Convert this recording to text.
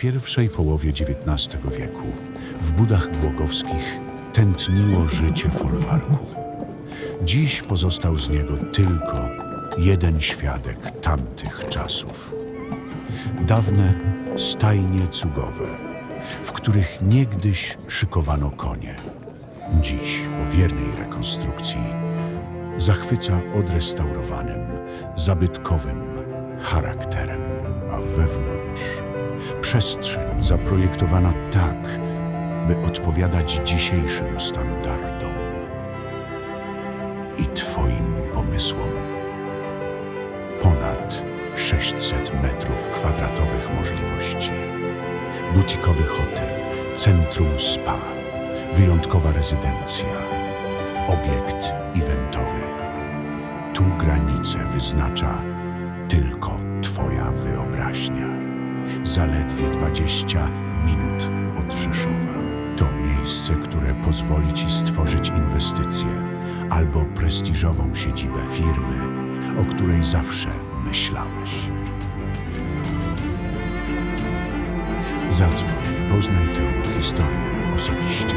pierwszej połowie XIX wieku w budach głogowskich tętniło życie folwarku. Dziś pozostał z niego tylko jeden świadek tamtych czasów. Dawne stajnie cugowe, w których niegdyś szykowano konie. Dziś, po wiernej rekonstrukcji, zachwyca odrestaurowanym, zabytkowym charakterem, a wewnątrz przestrzeń zaprojektowana tak, by odpowiadać dzisiejszym standardom i Twoim pomysłom. Ponad 600 metrów kwadratowych możliwości. Butikowy hotel, centrum spa, wyjątkowa rezydencja, obiekt eventowy. Tu granice wyznacza tylko Twoja wyobraźnia. Zaledwie 20 minut od Rzeszowa. To miejsce, które pozwoli Ci stworzyć inwestycje albo prestiżową siedzibę firmy, o której zawsze myślałeś. Zadzwoń, poznaj tę historię osobiście.